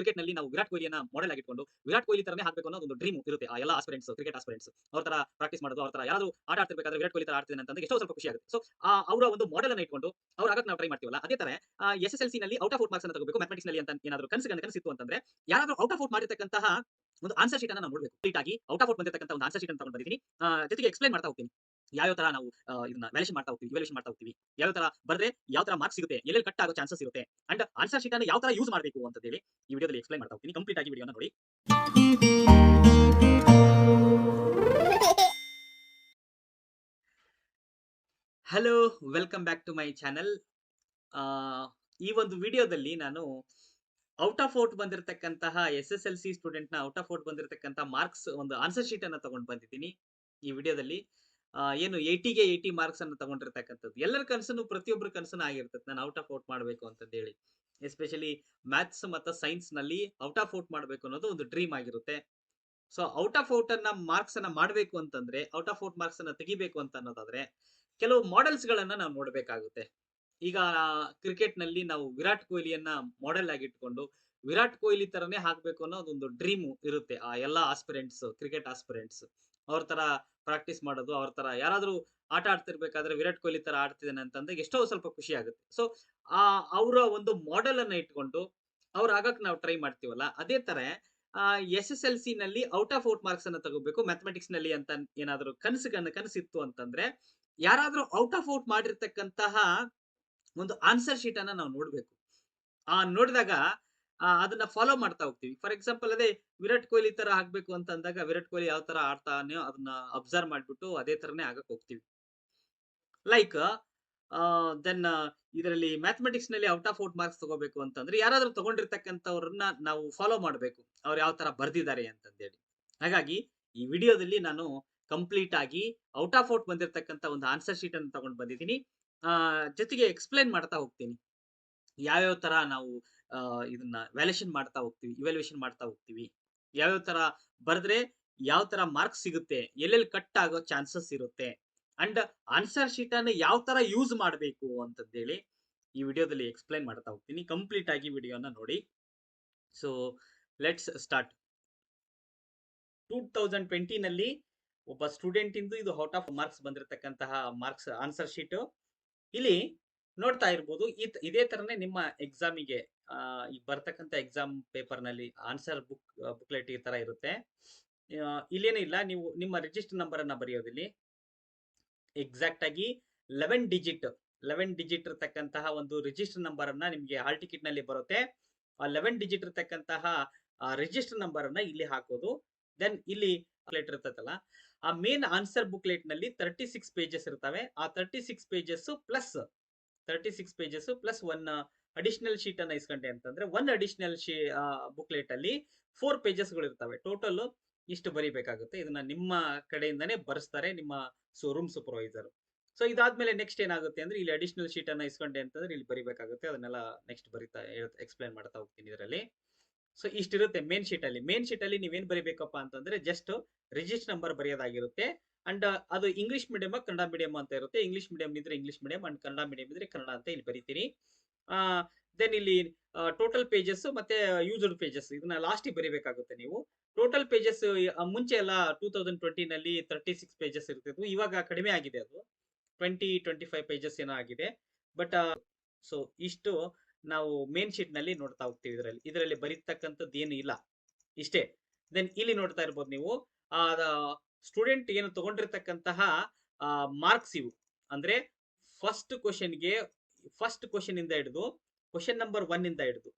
ಕ್ರಿಕೆಟ್ನಲ್ಲಿ ನಾವು ವಿರಾಟ್ ಕೊಹ್ಲಿಯನ್ನ ಮಾಡೆಲ್ ಆಗಿಟ್ಕೊಂಡು ವಿರಾಟ್ ಕೊಹ್ಲಿ ತರನೇ ಹಾಕಬೇಕು ಅನ್ನೋ ಒಂದು ಡ್ರೀಮ್ ಇರುತ್ತೆ, ಆ ಎಲ್ಲ ಆಸ್ಪಿರೆಂಟ್ಸ್ ಕ್ರಿಕೆಟ್ ಆಸ್ಪಿರೆಂಟ್ಸ್ ಅವ್ರ ತರ ಪ್ರಾಕ್ಟೀಸ್ ಮಾಡೋದು, ಅವ್ರ ತರ ಯಾರಾದ್ರೂ ಆಟ ಆಡ್ತಿರ್ಬೇಕಾದ್ರೆ ವಿರಾಟ್ ಕೊಹ್ಲಿ ತರ ಆಡ್ತೀನಿ ಅಂತಂದ್ರೆ ಎಷ್ಟೋ ಸ್ವಲ್ಪ ಖುಷಿ ಆಗುತ್ತೆ. ಸೊ ಅವರ ಒಂದು ಮಾಡೆಲ್ ಅನ್ನ ಇಟ್ಕೊಂಡು ಅವ್ರ ಆಗಕ್ಕೆ ನಾವು ಟ್ರೈ ಮಾಡ್ತೀವಲ್ಲ, ಅದೇ ತರ ಎಸ್ ಎಸ್ ಎಲ್ ಸಿ ನಲ್ಲಿ ಔಟ್ ಆಫ್ ಔಟ್ ಮಾರ್ಕ್ಸ್ ಅನ್ನ ತಗೋಬೇಕು ಮ್ಯಾಥಮೆಟಿಕ್ಸ್ನಲ್ಲಿ ಅಂತ ಏನಾದ್ರು ಕನಸು ಕನಸಿತ್ತು ಅಂತಂದ್ರೆ ಯಾರಾದ್ರೂ ಔಟ್ ಆಫ್ ಔಟ್ ಮಾಡಿರ್ತಕ್ಕಂತಹ ಒಂದು ಆನ್ಸರ್ ಶೀಟ್ ಅನ್ನ ನೋಡಬೇಕು. ಕಂಪ್ಲೀಟ್ ಆಗಿ ಔಟ್ ಆಫ್ ಔಟ್ ಬಂದಿರತಕ್ಕಂಥ ಒಂದು ಆನ್ಸರ್ ಶೀಟ್ ಅನ್ನು ತಗೊಂಡು ಬಂದಿದ್ದೀನಿ. ಜೊತೆಗೆ ಎಕ್ಸ್ಪ್ಲೈನ್ ಮಾಡ್ತಾ ಹೋಗ್ತೀನಿ. ಯಾವ ತರ ನಾವು ಇದನ್ನ ವ್ಯಾಲ್ಯೂಷನ್ ಮಾಡ್ತಾ ಹೋಗ್ತೀವಿ ಇವ್ಯಾಲ್ಯೂಷನ್ ಮಾಡ್ತಾ ಹೋಗ್ತೀವಿ ಯಾವ ತರ ಬರ್ರೆ ಯಾವ ತರ ಮಾರ್ಕ್ಸ್ ಸಿಗುತ್ತೆ, ಎಲ್ಲೆಲ್ಲಿ ಕಟ್ ಆಗೋ ಚಾನ್ಸಸ್ ಇರುತ್ತೆ ಅಂಡ್ ಆನ್ಸರ್ ಶೀಟ್ ಅನ್ನು ಯಾವ ತರ ಯೂಸ್ ಮಾಡಬೇಕು ಅಂತ ಹೇಳಿ ಈ ವಿಡಿಯೋದಲ್ಲಿ ಎಕ್ಸ್ಪ್ಲೈನ್ ಮಾಡ್ತಾ ಹೋಗ್ತೀನಿ ಕಂಪ್ಲೀಟ್ ಆಗಿ ವಿಡಿಯೋನ ನೋಡಿ. Hello welcome back to my channel ಈ ಒಂದು ವಿಡಿಯೋದಲ್ಲಿ ನಾನು ಔಟ್ ಆಫ್ ಔಟ್ ಬಂದಿರತಕ್ಕಂತಹ ಎಸ್ ಎಸ್ ಎಲ್ ಸಿ ಸ್ಟೂಡೆಂಟ್ನ ಔಟ್ ಆಫ್ ಔಟ್ ಬಂದಿರತಕ್ಕಂತಹ ಮಾರ್ಕ್ಸ್ ಒಂದು ಆನ್ಸರ್ ಶೀಟ್ ಅನ್ನ ತಗೊಂಡು ಬಂದಿದ್ದೀನಿ ಈ ವಿಡಿಯೋದಲ್ಲಿ ಏನು ಏಯ್ಟಿಗೆ ಏಯ್ಟಿ ಮಾರ್ಕ್ಸ್ ಅನ್ನು ತಗೊಂಡಿರ್ತಕ್ಕಂಥದ್ದು. ಎಲ್ಲರ ಕನಸನ್ನು ಪ್ರತಿಯೊಬ್ಬರ ಕನಸನ್ನು ಆಗಿರ್ತದೆ. ನಾನು ಔಟ್ ಆಫ್ ಔಟ್ ಮಾಡಬೇಕು ಅಂತಂದು ಹೇಳಿ. ಎಸ್ಪೆಷಲಿ ಮ್ಯಾಥ್ಸ್ ಮತ್ತು ಸೈನ್ಸ್ನಲ್ಲಿ ಔಟ್ ಆಫ್ ಔಟ್ ಮಾಡಬೇಕು ಅನ್ನೋದು ಒಂದು ಡ್ರೀಮ್ ಆಗಿರುತ್ತೆ. ಸೊ ಔಟ್ ಆಫ್ ಔಟ್ ಅನ್ನ ಮಾರ್ಕ್ಸ್ ಅನ್ನ ಮಾಡಬೇಕು ಅಂತಂದ್ರೆ ಔಟ್ ಆಫ್ ಔಟ್ ಮಾರ್ಕ್ಸ್ ಅನ್ನ ತೆಗಿಬೇಕು ಅಂತ ಅನ್ನೋದಾದ್ರೆ, ಕೆಲವು ಮಾಡೆಲ್ಸ್ ಗಳನ್ನ ನಾವು ನೋಡಬೇಕಾಗುತ್ತೆ. ಈಗ ಕ್ರಿಕೆಟ್ನಲ್ಲಿ ನಾವು ವಿರಾಟ್ ಕೊಹ್ಲಿಯನ್ನ ಮಾಡೆಲ್ ಆಗಿಟ್ಕೊಂಡು ವಿರಾಟ್ ಕೊಹ್ಲಿ ತರನೇ ಹಾಕ್ಬೇಕು ಅನ್ನೋದೊಂದು ಡ್ರೀಮ್ ಇರುತ್ತೆ. ಆ ಎಲ್ಲಾ ಆಸ್ಪಿರೆಂಟ್ಸ್ ಕ್ರಿಕೆಟ್ ಆಸ್ಪಿರೆಂಟ್ಸ್ ಅವ್ರ ತರ ಪ್ರಾಕ್ಟೀಸ್ ಮಾಡೋದು, ಅವ್ರ ತರ ಯಾರಾದ್ರೂ ಆಟ ಆಡ್ತಿರ್ಬೇಕಾದ್ರೆ ವಿರಾಟ್ ಕೊಹ್ಲಿ ತರ ಆಡ್ತಿದ್ದಾನೆ ಅಂತಂದ್ರೆ ಎಷ್ಟೋ ಸ್ವಲ್ಪ ಖುಷಿ ಆಗುತ್ತೆ. ಸೊ ಆ ಅವರ ಒಂದು ಮಾಡೆಲ್ ಅನ್ನ ಇಟ್ಕೊಂಡು ಅವ್ರ ಆಗಕ್ ನಾವು ಟ್ರೈ ಮಾಡ್ತೀವಲ್ಲ, ಅದೇ ತರ ಎಸ್ ಎಸ್ ಎಲ್ ಸಿ ನಲ್ಲಿ ಔಟ್ ಆಫ್ ಔಟ್ ಮಾರ್ಕ್ಸ್ ಅನ್ನ ತಗೋಬೇಕು ಮ್ಯಾಥಮೆಟಿಕ್ಸ್ನಲ್ಲಿ ಅಂತ ಏನಾದ್ರು ಕನಸು ಕನಸಿತ್ತು ಅಂತಂದ್ರೆ ಯಾರಾದ್ರೂ ಔಟ್ ಆಫ್ ಔಟ್ ಮಾಡಿರ್ತಕ್ಕಂತಹ ಒಂದು ಆನ್ಸರ್ ಶೀಟ್ ಅನ್ನ ನಾವು ನೋಡ್ಬೇಕು. ಆ ನೋಡಿದಾಗ ಅದನ್ನ ಫಾಲೋ ಮಾಡ್ತಾ ಹೋಗ್ತೀವಿ. ಫಾರ್ ಎಕ್ಸಾಂಪಲ್ ಅದೇ ವಿರಾಟ್ ಕೊಹ್ಲಿ ತರ ಆಗ್ಬೇಕು ಅಂತ ಅಂದಾಗ ವಿರಾಟ್ ಕೊಹ್ಲಿ ಯಾವ ತರ ಆಡ್ತಾನೆಯೋ ಅದನ್ನ ಅಬ್ಸರ್ವ್ ಮಾಡ್ಬಿಟ್ಟು ಅದೇ ತರನೇ ಆಗಕ್ ಹೋಗ್ತೀವಿ. ಲೈಕ್ ದೆನ್ ಇದರಲ್ಲಿ ಮ್ಯಾಥಮೆಟಿಕ್ಸ್ನಲ್ಲಿ ಔಟ್ ಆಫ್ ಔಟ್ ಮಾರ್ಕ್ಸ್ ತಗೋಬೇಕು ಅಂತಂದ್ರೆ ಯಾರಾದ್ರೂ ತಗೊಂಡಿರ್ತಕ್ಕಂಥವ್ರನ್ನ ನಾವು ಫಾಲೋ ಮಾಡಬೇಕು. ಅವ್ರು ಯಾವ ತರ ಬರ್ದಿದ್ದಾರೆ ಅಂತಂದೇಳಿ. ಹಾಗಾಗಿ ಈ ವಿಡಿಯೋದಲ್ಲಿ ನಾನು ಕಂಪ್ಲೀಟ್ ಆಗಿ ಔಟ್ ಆಫ್ ಔಟ್ ಬಂದಿರತಕ್ಕಂತ ಒಂದು ಆನ್ಸರ್ ಶೀಟ್ ಅನ್ನು ತಗೊಂಡು ಬಂದಿದ್ದೀನಿ. ಜೊತೆಗೆ ಎಕ್ಸ್ಪ್ಲೈನ್ ಮಾಡ್ತಾ ಹೋಗ್ತೀನಿ. ಯಾವ್ಯಾವ ತರ ನಾವು ಇದನ್ನ ವ್ಯಾಲ್ಯೂಷನ್ ಮಾಡ್ತಾ ಹೋಗ್ತೀವಿ ಇವ್ಯಾಲ್ಯೂಷನ್ ಮಾಡ್ತಾ ಹೋಗ್ತೀವಿ. ಯಾವ್ಯಾವ ತರ ಬರೆದ್ರೆ ಯಾವ ತರ ಮಾರ್ಕ್ ಸಿಗುತ್ತೆ, ಎಲ್ಲೆಲ್ಲಿ ಕಟ್ ಆಗೋ ಚಾನ್ಸಸ್ ಇರುತ್ತೆ ಅಂಡ್ ಆನ್ಸರ್ ಶೀಟ್ ಅನ್ನ ಯಾವ ತರ ಯೂಸ್ ಮಾಡಬೇಕು ಅಂತಂದೇಳಿ ಈ ವಿಡಿಯೋದಲ್ಲಿ ಎಕ್ಸ್ಪ್ಲೈನ್ ಮಾಡ್ತಾ ಹೋಗ್ತೀನಿ. ಕಂಪ್ಲೀಟ್ ಆಗಿ ವಿಡಿಯೋನ ನೋಡಿ. So let's start two thousand ಟ್ವೆಂಟಿನಲ್ಲಿ ಒಬ್ಬ ಸ್ಟೂಡೆಂಟ್ ಇಂದು ಇದು ಔಟ್ ಆಫ್ ಮಾರ್ಕ್ಸ್ ಬಂದಿರತಕ್ಕಂತಹ ಮಾರ್ಕ್ಸ್ ಆನ್ಸರ್ ಶೀಟ್ ಇಲ್ಲಿ ನೋಡ್ತಾ ಇರ್ಬೋದು. ಇದ್ ತರನೇ ನಿಮ್ಮ ಎಕ್ಸಾಮಿಗೆ ಈಗ ಬರ್ತಕ್ಕಂಥ ಎಕ್ಸಾಮ್ ಪೇಪರ್ನಲ್ಲಿ ಆನ್ಸರ್ ಬುಕ್ ಬುಕ್ಲೆಟ್ ಈ ತರ ಇರುತ್ತೆ. ಇಲ್ಲೇನಿಲ್ಲ ಇಲ್ಲೇನೂ ಇಲ್ಲ. ನೀವು ನಿಮ್ಮ ರಿಜಿಸ್ಟರ್ ನಂಬರ್ ಅನ್ನ ಬರೆಯೋದಿಲ್ಲಿ. ಎಕ್ಸಾಕ್ಟ್ ಆಗಿ ಲೆವೆನ್ ಡಿಜಿಟ್ ಲೆವೆನ್ ಡಿಜಿಟ್ ಇರತಕ್ಕಂತಹ ಒಂದು ರಿಜಿಸ್ಟರ್ ನಂಬರ್ ನಿಮಗೆ ಹಾಲ್ ಟಿಕೆಟ್ನಲ್ಲಿ ಬರುತ್ತೆ. ಆ ಲೆವೆನ್ ಡಿಜಿಟ್ ಇರತಕ್ಕಂತಹ ರಿಜಿಸ್ಟರ್ ನಂಬರ್ ಇಲ್ಲಿ ಹಾಕೋದು. ದೆನ್ ಇಲ್ಲಿ ಬುಕ್ಲೆಟ್ ಇರ್ತದಲ್ಲ, ಆ ಮೇನ್ ಆನ್ಸರ್ ಬುಕ್ಲೆಟ್ನಲ್ಲಿ ತರ್ಟಿ ಸಿಕ್ಸ್ ಪೇಜಸ್ ಇರ್ತವೆ. ಆ thirty six pages plus thirty six pages plus one additional sheet ಅನ್ನ ಇಸ್ಕೊಂಡೆ ಅಂತಂದ್ರೆ ಒನ್ ಅಡಿಷನಲ್ ಶೀ ಬುಕ್ಲೆಟ್ ಅಲ್ಲಿ ಫೋರ್ ಪೇಜಸ್ಗಳು ಇರ್ತವೆ. ಟೋಟಲ್ ಇಷ್ಟು ಬರಿಬೇಕಾಗುತ್ತೆ. ಇದನ್ನ ನಿಮ್ಮ ಕಡೆಯಿಂದಾನೇ ಬರ್ಸ್ತಾರೆ ನಿಮ್ಮ ರೂಮ್ ಸೂಪರ್ವೈಸರ್ ಸೊ ಇದಾದ್ಮೇಲೆ ನೆಕ್ಸ್ಟ್ ಏನಾಗುತ್ತೆ ಅಂದ್ರೆ ಇಲ್ಲಿ ಅಡಿಷನಲ್ ಶೀಟ್ ಅನ್ನ ಇಸ್ಕೊಂಡೆ ಅಂತಂದ್ರೆ ಇಲ್ಲಿ ಬರಿಬೇಕಾಗುತ್ತೆ. ಅದನ್ನೆಲ್ಲ ನೆಕ್ಸ್ಟ್ ಬರಿತಾ ಎಕ್ಸ್ಪ್ಲೈನ್ ಮಾಡ್ತಾ ಹೋಗ್ತೀನಿ ಇದರಲ್ಲಿ. ಸೊ ಇಷ್ಟಿರುತ್ತೆ ಮೇನ್ ಶೀಟ್ ಅಲ್ಲಿ. ಮೇನ್ ಶೀಟ್ ಅಲ್ಲಿ ನೀವೇನ್ ಬರಿಬೇಕಪ್ಪ ಅಂತಂದ್ರೆ ಜಸ್ಟ್ ರಿಜಿಸ್ಟರ್ ನಂಬರ್ ಬರೆಯೋದಾಗಿರುತ್ತೆ. ಅಂಡ್ ಅದು ಇಂಗ್ಲಿಷ್ ಮೀಡಿಯಮ್ ಕನ್ನಡ ಮೀಡಿಯಂ ಅಂತ ಇರುತ್ತೆ. ಇಂಗ್ಲಿಷ್ ಮೀಡಿಯಂ ಇದ್ರೆ English medium and Kannada medium ಇದ್ರೆ ಕನ್ನಡ ಅಂತ ಇಲ್ಲಿ ಬರೀತೀನಿ. ದೆನ್ ಇಲ್ಲಿ ಟೋಟಲ್ ಪೇಜಸ್ ಮತ್ತೆ ಯೂಸ್ಡ್ ಪೇಜಸ್ ಇದನ್ನ ಲಾಸ್ಟಿಗೆ ಬರೀಬೇಕಾಗುತ್ತೆ ನೀವು. ಟೋಟಲ್ ಪೇಜಸ್ ಮುಂಚೆ ಎಲ್ಲ ಟೂ ತೌಸಂಡ್ ಟ್ವೆಂಟಿನಲ್ಲಿ ತರ್ಟಿ ಸಿಕ್ಸ್ ಪೇಜಸ್ ಇರ್ತಿದ್ವು. ಇವಾಗ ಕಡಿಮೆ ಆಗಿದೆ ಅದು. ಟ್ವೆಂಟಿ ಟ್ವೆಂಟಿ ಫೈವ್ ಪೇಜಸ್ ಏನೋ ಆಗಿದೆ. ಬಟ್ ಸೊ ಇಷ್ಟು ನಾವು ಮೇನ್ ಶೀಟ್ನಲ್ಲಿ ನೋಡ್ತಾ ಹೋಗ್ತೀವಿ ಇದರಲ್ಲಿ. ಇದರಲ್ಲಿ ಬರೀತಕ್ಕಂಥದ್ದು ಏನು ಇಲ್ಲ. ಇಷ್ಟೇ. ದೆನ್ ಇಲ್ಲಿ ನೋಡ್ತಾ ಇರ್ಬೋದು ನೀವು. ಸ್ಟೂಡೆಂಟ್ ಏನು ತಗೊಂಡಿರ್ತಕ್ಕಂತಹ ಮಾರ್ಕ್ಸ್ ಇವು. ಅಂದ್ರೆ ಫಸ್ಟ್ ಕ್ವಶನ್ಗೆ ಫಸ್ಟ್ ಕ್ವಶನ್ ಇಂದ ಹಿಡಿದು ಕ್ವಶನ್ ನಂಬರ್ ಒನ್ ಇಂದ ಹಿಡಿದು.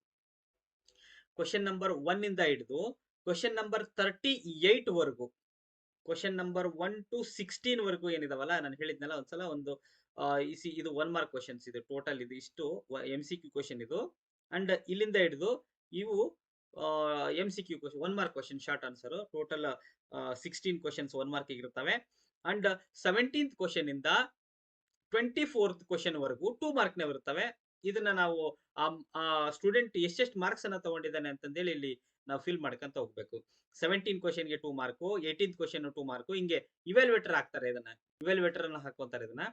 ಕ್ವಶನ್ ನಂಬರ್ ಒನ್ ಇಂದ ಹಿಡಿದು ಕ್ವಶನ್ ನಂಬರ್ ತರ್ಟಿ ಏಟ್ ವರೆಗೂ. Question number one to sixteen ವರೆಗೂ ಏನಿದಾವಲ್ಲ, ನಾನು ಹೇಳಿದ್ನಲ್ಲ ಒಂದ್ಸಲ ಒಂದು ಇಸಿ, ಇದು ಒನ್ ಮಾರ್ಕ್ ಕ್ವಶನ್ಸ್ ಇದು. ಟೋಟಲ್ ಇದು ಇಷ್ಟು ಎಂ ಸಿ ಕ್ವಶನ್ ಇದು. ಅಂಡ್ ಇಲ್ಲಿಂದ ಹಿಡಿದು ಇವು M C Q question one mark question short answer total sixteen questions one mark ಇರುತ್ತವೆ. ಅಂಡ್ ಸೆವೆಂಟೀನ್ತ್ ಕ್ವಶನ್ ಇಂದ ಟ್ವೆಂಟಿ ಫೋರ್ತ್ ಕ್ವಶನ್ ವರೆಗೂ ಟೂ ಮಾರ್ಕ್ ಇರುತ್ತವೆ. ಇದನ್ನ ನಾವು ಸ್ಟೂಡೆಂಟ್ ಎಷ್ಟೆಷ್ಟು ಮಾರ್ಕ್ಸ್ ಅನ್ನ ತಗೊಂಡಿದ್ದಾನೆ ಅಂತಂದೇಳಿ ಇಲ್ಲಿ ನಾವು ಫಿಲ್ ಮಾಡ್ಕೊಂತ ಹೋಗ್ಬೇಕು. ಸೆವೆಂಟೀನ್ ಕ್ವಶನ್ಗೆ two mark eighteen question two mark ಹಿಂಗೆ ಇವೆಲ್ವೇಟರ್ ಹಾಕ್ತಾರೆ ಇದನ್ನ. ಇವೆಲ್ವೇಟರ್ ಅನ್ನ ಹಾಕೊಂತಾರೆ ಇದನ್ನ.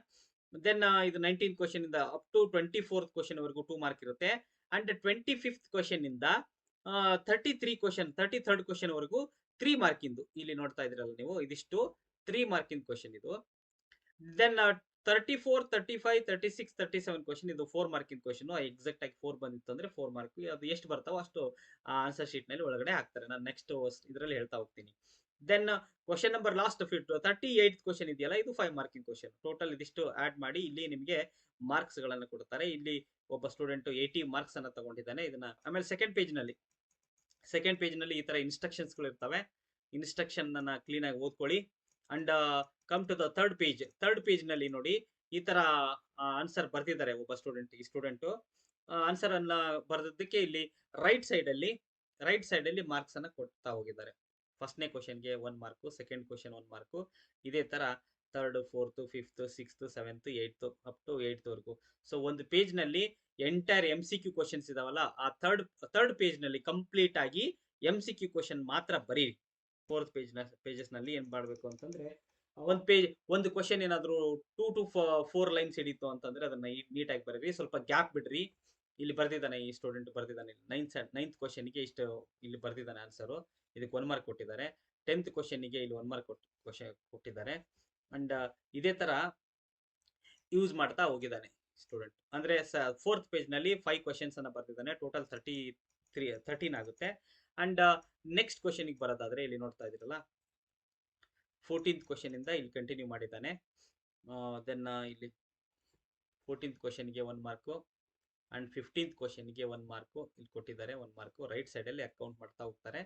ದೆನ್ ಇದು ನೈನ್ಟೀನ್ ಕ್ವಶನ್ ಇಂದ up to twenty fourth question ವರೆಗೂ ಟೂ ಮಾರ್ಕ್ ಇರುತ್ತೆ. ಅಂಡ್ ಟ್ವೆಂಟಿ ಫಿಫ್ತ್ ಕ್ವಶನ್ ಇಂದ thirty three question thirty third question ವರೆಗೂ ತ್ರೀ ಮಾರ್ಕಿಂದು ಇಲ್ಲಿ ನೋಡ್ತಾ ಇದ್ರಲ್ಲ ನೀವು, ಇದಿಷ್ಟು ತ್ರೀ ಮಾರ್ಕಿಂಗ್ ಕ್ವಶನ್ ಇದು. Then thirty four thirty five thirty six thirty seven question ಇದು ಫೋರ್ ಮಾರ್ಕಿಂಗ್ ಕ್ವಶನ್ ಎಕ್ಸಾಕ್ಟ್ ಆಗಿ ಫೋರ್ ಬಂದಿತ್ತು ಅಂದ್ರೆ ಫೋರ್ ಮಾರ್ಕ್ ಅದು ಎಷ್ಟು ಬರ್ತಾವೋ ಅಷ್ಟು ಆನ್ಸರ್ ಶೀಟ್ನಲ್ಲಿ ಒಳಗಡೆ ಹಾಕ್ತಾರೆ. ನಾನು ನೆಕ್ಸ್ಟ್ ಇದರಲ್ಲಿ ಹೇಳ್ತಾ ಹೋಗ್ತೀನಿ. Then question number last fifth thirty eight question ಇದೆಯಲ್ಲ, ಇದು ಫೈವ್ ಮಾರ್ಕಿಂಗ್ ಕ್ವಶನ್ ಟೋಟಲ್ ಇದಿಷ್ಟು ಆಡ್ ಮಾಡಿ, ಇಲ್ಲಿ ನಿಮಗೆ ಮಾರ್ಕ್ಸ್ ಗಳನ್ನ ಕೊಡ್ತಾರೆ. ಇಲ್ಲಿ ಒಬ್ಬ ಸ್ಟೂಡೆಂಟ್ ಏಯ್ಟಿ ಮಾರ್ಕ್ಸ್ ಅನ್ನ ತಗೊಂಡಿದ್ದಾನೆ ಇದನ್ನ. ಆಮೇಲೆ ಸೆಕೆಂಡ್ ಪೇಜ್ನಲ್ಲಿ. ಸೆಕೆಂಡ್ ಪೇಜ್ನಲ್ಲಿ ಈ ತರ ಇನ್ಸ್ಟ್ರಕ್ಷನ್ಸ್ಗಳು ಇರ್ತವೆ. ಇನ್ಸ್ಟ್ರಕ್ಷನ್ ಅನ್ನ ಕ್ಲೀನ್ ಆಗಿ ಓದ್ಕೊಳ್ಳಿ. And come to the third page third ಪೇಜ್ನಲ್ಲಿ ನೋಡಿ, ಈ ತರ ಆನ್ಸರ್ ಬರ್ತಿದ್ದಾರೆ ಒಬ್ಬ ಸ್ಟೂಡೆಂಟ್ ಈ ಸ್ಟೂಡೆಂಟ್ ಆನ್ಸರ್ ಅನ್ನ ಬರೆದಿದ್ದಕ್ಕೆ ಇಲ್ಲಿ ರೈಟ್ ಸೈಡ್ ಅಲ್ಲಿ ರೈಟ್ ಸೈಡ್ ಅಲ್ಲಿ ಮಾರ್ಕ್ಸ್ ಅನ್ನ ಕೊಡ್ತಾ ಹೋಗಿದ್ದಾರೆ. ಫಸ್ಟ್ನೇ ಕ್ವಶನ್ಗೆ one mark second question one mark ಇದೇ ತರ third fourth fifth sixth seventh eighth up to eighth ವರೆಗೂ. ಸೊ ಒಂದು ಪೇಜ್ನಲ್ಲಿ entire M C Q questions ಇದಾವಲ್ಲ, ಆ ಥರ್ಡ್ ಥರ್ಡ್ ಪೇಜ್ನಲ್ಲಿ ಕಂಪ್ಲೀಟ್ ಆಗಿ ಎಂ ಸಿ ಕ್ಯೂ ಕ್ವಶನ್ ಮಾತ್ರ ಬರೀರಿ. ಫೋರ್ತ್ ಪೇಜ್ ಪೇಜಸ್ನಲ್ಲಿ ಏನ್ ಮಾಡ್ಬೇಕು ಅಂತಂದ್ರೆ, ಒಂದ್ ಪೇಜ್ ಒಂದು ಕ್ವಶನ್ ಏನಾದ್ರು ಟೂ ಟು ಫೋರ್ ಲೈನ್ಸ್ ಹಿಡಿತು ಅಂತಂದ್ರೆ ಅದನ್ನ ನೀಟಾಗಿ ಬರೀರಿ. ಸ್ವಲ್ಪ ಗ್ಯಾಪ್ ಬಿಡ್ರಿ. ಇಲ್ಲಿ ಬರ್ದಿದ್ದಾನೆ ಈ ಸ್ಟೂಡೆಂಟ್ ಬರ್ದಿದ್ದಾನೆ ನೈನ್ತ್ ನೈನ್ತ್ ಕ್ವಶನ್ಗೆ ಇಷ್ಟು ಇಲ್ಲಿ ಬರ್ದಿದ್ದಾನೆ ಆನ್ಸರು ಇದಕ್ಕೆ ಒನ್ ಮಾರ್ಕ್ ಕೊಟ್ಟಿದ್ದಾರೆ. ಟೆಂತ್ ಕ್ವಶನ್ಗೆ ಇಲ್ಲಿ ಒನ್ ಮಾರ್ಕ್ ಕ್ವಶನ್ ಕೊಟ್ಟಿದ್ದಾರೆ. ಅಂಡ್ ಇದೇ ತರ ಯೂಸ್ ಮಾಡ್ತಾ ಹೋಗಿದ್ದಾನೆ ಸ್ಟೂಡೆಂಟ್ ಅಂದ್ರೆ ಫೋರ್ತ್ ಪೇಜ್ನಲ್ಲಿ ಫೈವ್ ಕ್ವಶನ್ಸ್ ಅನ್ನ ಬರ್ತಿದ್ದಾನೆ ಟೋಟಲ್ ತರ್ಟಿ ತ್ರೀ ಥರ್ಟೀನ್ ಆಗುತ್ತೆ ಅಂಡ್ ನೆಕ್ಸ್ಟ್ ಕ್ವಶನ್ಗೆ ಬರೋದಾದ್ರೆ ಇಲ್ಲಿ ನೋಡ್ತಾ ಇದ್ದೀರಲ್ಲ? ಫೋರ್ಟೀನ್ತ್ ಕ್ವಶನ್ ಇಂದ ಇಲ್ಲಿ ಕಂಟಿನ್ಯೂ ಮಾಡಿದ್ದಾನೆ. ದೆನ್ ಇಲ್ಲಿ ಫೋರ್ಟೀನ್ತ್ ಕ್ವಶನ್ಗೆ ಒನ್ ಮಾರ್ಕು ಅಂಡ್ ಫಿಫ್ಟೀನ್ತ್ ಕ್ವಶನ್ಗೆ ಒನ್ ಮಾರ್ಕು ಇಲ್ಲಿ ಕೊಟ್ಟಿದ್ದಾರೆ ಒನ್ ಮಾರ್ಕು ರೈಟ್ ಸೈಡಲ್ಲಿ ಅಕೌಂಟ್ ಮಾಡ್ತಾ ಹೋಗ್ತಾರೆ.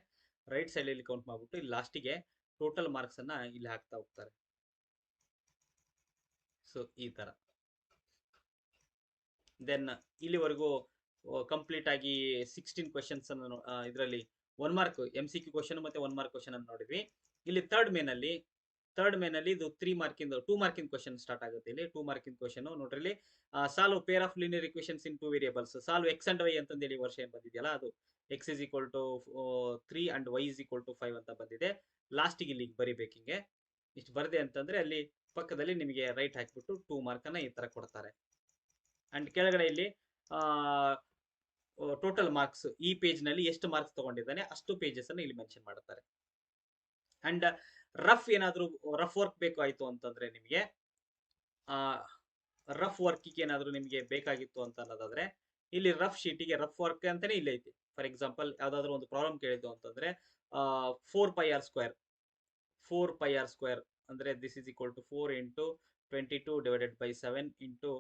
ರೈಟ್ ಸೈಡಲ್ಲಿ ಕೌಂಟ್ ಮಾಡ್ಬಿಟ್ಟು ಇಲ್ಲಿ ಲಾಸ್ಟಿಗೆ ಟೋಟಲ್ ಮಾರ್ಕ್ಸ್ ಅನ್ನ ಇಲ್ಲಿ ಹಾಕ್ತಾ ಹೋಗ್ತಾರೆ. ಸೊ ಈ ತರ. ದೆನ್ ಇಲ್ಲಿವರೆಗೂ ಕಂಪ್ಲೀಟ್ ಆಗಿ ಸಿಕ್ಸ್ಟೀನ್ ಕ್ವಶನ್ಸ್ ಅನ್ನು ಇದರಲ್ಲಿ one mark M C Q question ಮತ್ತೆ ಒನ್ ಮಾರ್ಕ್ ಕ್ವಶನ್ ಅನ್ನು ನೋಡಿದ್ವಿ. ಇಲ್ಲಿ ಥರ್ಡ್ ಮೇನಲ್ಲಿ ಥರ್ಡ್ ಮೇನಲ್ಲಿ ಇದು ತ್ರೀ ಮಾರ್ಕಿಂದ ಟೂ ಮಾರ್ಕಿಂಗ್ ಕ್ವಶನ್ ಸ್ಟಾರ್ಟ್ ಆಗುತ್ತೆ ಇಲ್ಲಿ. ಟೂ ಮಾರ್ಕಿಂಗ್ ಕ್ವಶನ್ ನೋಡ್ರಿ solve pair of linear equations in two variables solve X and Y ಅಂತಂದೇಳಿ ವರ್ಷ ಏನ್ ಬಂದಿದೆಯಲ್ಲ ಅದು. X is equal to three and Y is equal to five ಅಂತ ಬಂದಿದೆ. ಲಾಸ್ಟಿಗೆ ಇಲ್ಲಿಗೆ ಬರಿಬೇಕು ಹಿಂಗೆ. ಇಷ್ಟು ಬರದೆ ಅಂತಂದ್ರೆ ಅಲ್ಲಿ ಪಕ್ಕದಲ್ಲಿ ನಿಮಗೆ ರೈಟ್ ಹಾಕಿಬಿಟ್ಟು ಟೂ ಮಾರ್ಕ್ ಅನ್ನ ಈ ತರ ಕೊಡ್ತಾರೆ. ಅಂಡ್ ಕೆಳಗಡೆ ಇಲ್ಲಿ ಟೋಟಲ್ ಮಾರ್ಕ್ಸ್ ಈ ಪೇಜ್ನಲ್ಲಿ ಎಷ್ಟು ಮಾರ್ಕ್ಸ್ ತಗೊಂಡಿದ್ದಾನೆ ಅಷ್ಟು ಪೇಜಸ್ ಅನ್ನು ಇಲ್ಲಿ ಮೆನ್ಷನ್ ಮಾಡ್ತಾರೆ. ಅಂಡ್ ರಫ್ ಏನಾದರೂ ರಫ್ ವರ್ಕ್ ಬೇಕು ಆಯ್ತು ಅಂತಂದ್ರೆ ನಿಮಗೆ ರಫ್ ವರ್ಕಿಗೆ ಏನಾದರೂ ನಿಮಗೆ ಬೇಕಾಗಿತ್ತು ಅಂತ ಅನ್ನೋದಾದ್ರೆ, ಇಲ್ಲಿ ರಫ್ ಶೀಟಿಗೆ ರಫ್ ವರ್ಕ್ ಅಂತಾನೆ ಇಲ್ಲಿ ಐತಿ. ಫಾರ್ ಎಕ್ಸಾಂಪಲ್ ಯಾವ್ದಾದ್ರು ಒಂದು ಪ್ರಾಬ್ಲಮ್ ಕೇಳಿದ್ದು ಅಂತಂದ್ರೆ four pi R square four pi R square ಅಂದ್ರೆ this is equal to four into twenty two divided by seven into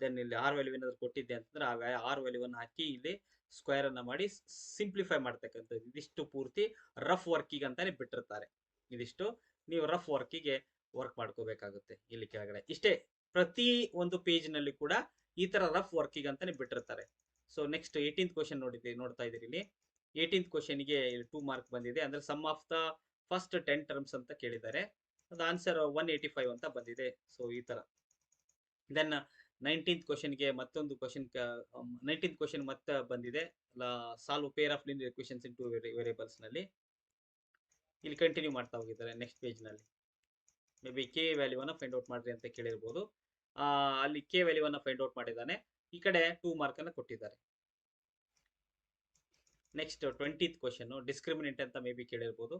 then ಇಲ್ಲಿ ಆರ್ ವ್ಯಾಲ್ಯೂ ಏನಾದ್ರು ಕೊಟ್ಟಿದ್ದೆ ಅಂತಂದ್ರೆ ಆ ಆರ್ ವ್ಯಾಲ್ಯೂವನ್ನು ಹಾಕಿ ಇಲ್ಲಿ ಸ್ಕ್ವೇರ್ ಅನ್ನ ಮಾಡಿ ಸಿಂಪ್ಲಿಫೈ ಮಾಡ್ತಕ್ಕಂಥದ್ದು. ಇದಿಷ್ಟು ಪೂರ್ತಿ ರಫ್ ವರ್ಕಿಗೆ ಅಂತಾನೆ ಬಿಟ್ಟಿರ್ತಾರೆ. ಇದಿಷ್ಟು ನೀವು ರಫ್ ವರ್ಕಿಗೆ ವರ್ಕ್ ಮಾಡ್ಕೋಬೇಕಾಗುತ್ತೆ ಇಲ್ಲಿ ಕೆಳಗಡೆ. ಇಷ್ಟೇ ಪ್ರತಿ ಒಂದು ಪೇಜ್ನಲ್ಲಿ ಕೂಡ ಈ ತರ ರಫ್ ವರ್ಕಿಗೆ ಅಂತಾನೆ ಬಿಟ್ಟಿರ್ತಾರೆ. ಸೊ ನೆಕ್ಸ್ಟ್ ಏಯ್ಟೀನ್ತ್ ಕ್ವಶನ್ ನೋಡಿದ್ರಿ ನೋಡ್ತಾ ಇದೀರಿ ಇಲ್ಲಿ. ಏಯ್ಟೀನ್ತ್ ಕ್ವಶನ್ಗೆ ಟೂ ಮಾರ್ಕ್ ಬಂದಿದೆ. ಅಂದ್ರೆ sum of the first ten terms ಅಂತ ಕೇಳಿದ್ದಾರೆ. ಅದು ಆನ್ಸರ್ ಒನ್ ಏಯ್ಟಿ ಫೈವ್ ಅಂತ ಬಂದಿದೆ. ಸೊ ಈ ತರ. ದೆನ್ ನೈನ್ಟೀನ್ತ್ ಕ್ವಶನ್ಗೆ ಮತ್ತೊಂದು ಕ್ವಶನ್ ನೈನ್ಟೀನ್ತ್ ಕ್ವಶನ್ ಮತ್ತೆ ಬಂದಿದೆ. Solve pair of linear questions in two ವೇರಿಯಬಲ್ಸ್ನಲ್ಲಿ. ಇಲ್ಲಿ ಕಂಟಿನ್ಯೂ ಮಾಡ್ತಾ ಹೋಗಿದ್ದಾರೆ ನೆಕ್ಸ್ಟ್ ಪೇಜ್ನಲ್ಲಿ. ಮೇ ಬಿ ಕೆ ವ್ಯಾಲ್ಯೂವನ್ನ ಫೈಂಡ್ ಔಟ್ ಮಾಡ್ರಿ ಅಂತ ಕೇಳಿರ್ಬೋದು. ಅಲ್ಲಿ ಕೆ ವ್ಯಾಲ್ಯೂವನ್ನ ಫೈಂಡ್ ಔಟ್ ಮಾಡಿದ್ದಾನೆ. ಈ ಕಡೆ ಟೂ ಮಾರ್ಕ್ ಅನ್ನು ಕೊಟ್ಟಿದ್ದಾರೆ. ನೆಕ್ಸ್ಟ್ ಟ್ವೆಂಟಿತ್ ಕ್ವಶನ್ ಡಿಸ್ಕ್ರಿಮಿನೆಂಟ್ ಅಂತ ಮೇ ಬಿ ಕೇಳಿರ್ಬೋದು.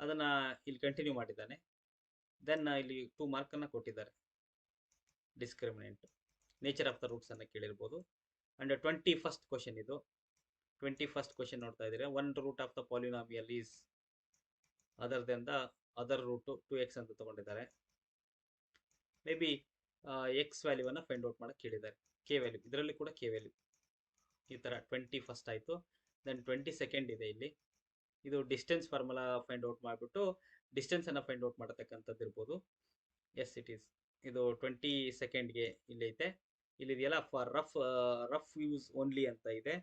ಅದನ್ನ ಇಲ್ಲಿ ಕಂಟಿನ್ಯೂ ಮಾಡಿದ್ದಾನೆ. ದೆನ್ ಇಲ್ಲಿ ಟೂ ಮಾರ್ಕ್ ಅನ್ನ ಕೊಟ್ಟಿದ್ದಾರೆ. Discriminant nature of the roots ಅನ್ನ ಕೇಳಿರ್ಬೋದು. ಅಂಡ್ ಟ್ವೆಂಟಿ ಫಸ್ಟ್ ಕ್ವಶನ್ ಇದು. ಟ್ವೆಂಟಿ ಫಸ್ಟ್ ಕ್ವಶನ್ ನೋಡ್ತಾ ಇದ್ದೀರಾ? One root of the polynomial is other then the other root to X ಅಂತ ತಗೊಂಡಿದ್ದಾರೆ. ಮೇ ಬಿ ಎಕ್ಸ್ ವ್ಯಾಲ್ಯೂವನ್ನು ಫೈಂಡ್ ಔಟ್ ಮಾಡಕ್ಕೆ ಕೇಳಿದ್ದಾರೆ. ಕೆ ವ್ಯಾಲ್ಯೂ ಇದರಲ್ಲಿ ಕೂಡ ಕೆ ವ್ಯಾಲ್ಯೂ ಈ ಥರ ಟ್ವೆಂಟಿ ಫಸ್ಟ್ ಆಯಿತು. ದೆನ್ ಟ್ವೆಂಟಿ ಸೆಕೆಂಡ್ ಇದೆ ಇಲ್ಲಿ. ಇದು ಡಿಸ್ಟೆನ್ಸ್ ಫಾರ್ಮುಲಾ ಫೈಂಡ್ ಔಟ್ ಮಾಡಿಬಿಟ್ಟು ಡಿಸ್ಟೆನ್ಸನ್ನು ಫೈಂಡ್ ಔಟ್ ಮಾಡತಕ್ಕಂಥದ್ದು ಇರ್ಬೋದು. ಎಸ್ ಇಟ್ ಈಸ್ ಇದು ಟ್ವೆಂಟಿ ಸೆಕೆಂಡ್ಗೆ ಇಲ್ಲೈತೆ ಇಲ್ಲಿದೆಯಲ್ಲ for rough rough use only ಅಂತ ಇದೆ.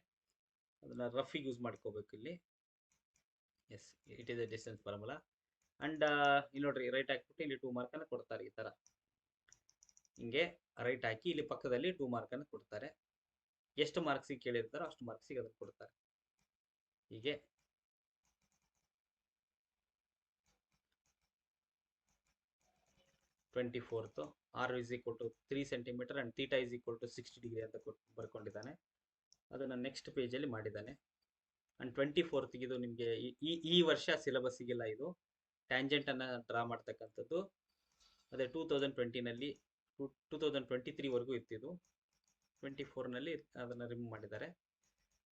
ಅದನ್ನು ರಫಿಗೆ ಯೂಸ್ ಮಾಡ್ಕೋಬೇಕು ಇಲ್ಲಿ. As it is a distance formula and ಇಲ್ಲಿ ನೋಡ್ರಿ ರೈಟ್ ಹಾಕ್ಬಿಟ್ಟು ಇಲ್ಲಿ ಟೂ ಮಾರ್ಕನ್ನು ಕೊಡ್ತಾರೆ ಈ ತರ. ಹಿಂಗೆ ರೈಟ್ ಹಾಕಿ ಇಲ್ಲಿ ಪಕ್ಕದಲ್ಲಿ ಟೂ ಮಾರ್ಕ್ ಅನ್ನು ಕೊಡ್ತಾರೆ. ಎಷ್ಟು ಮಾರ್ಕ್ಸಿಗೆ ಕೇಳಿರ್ತಾರೋ ಅಷ್ಟು ಮಾರ್ಕ್ಸಿಗೆ ಅದನ್ನು ಕೊಡ್ತಾರೆ. ಹೀಗೆ. Twenty fourth R is equal to three centimeter and theta is equal to sixty degree ಅಂತ ಕೊಟ್ಟು ಬರ್ಕೊಂಡಿದ್ದಾನೆ. ಅದನ್ನು ನೆಕ್ಸ್ಟ್ ಪೇಜಲ್ಲಿ ಮಾಡಿದ್ದಾನೆ. ಆ್ಯಂಡ್ ಟ್ವೆಂಟಿ ಫೋರ್ತ್ಗೆ ಇದು ನಿಮಗೆ ಈ ಈ ವರ್ಷ ಸಿಲೆಬಸ್ಸಿಗೆಲ್ಲ ಇದು ಟ್ಯಾಂಜೆಂಟನ್ನು ಡ್ರಾ ಮಾಡ್ತಕ್ಕಂಥದ್ದು. ಅದೇ ಟೂ ತೌಸಂಡ್ ಟ್ವೆಂಟಿನಲ್ಲಿ ಟೂ ಟೂ ತೌಸಂಡ್ ಟ್ವೆಂಟಿ ತ್ರೀವರೆಗೂ ನಲ್ಲಿ ಟ್ವೆಂಟಿ ಫೋರ್ನಲ್ಲಿ ಅದನ್ನು ರಿಮೂವ್ ಮಾಡಿದ್ದಾರೆ.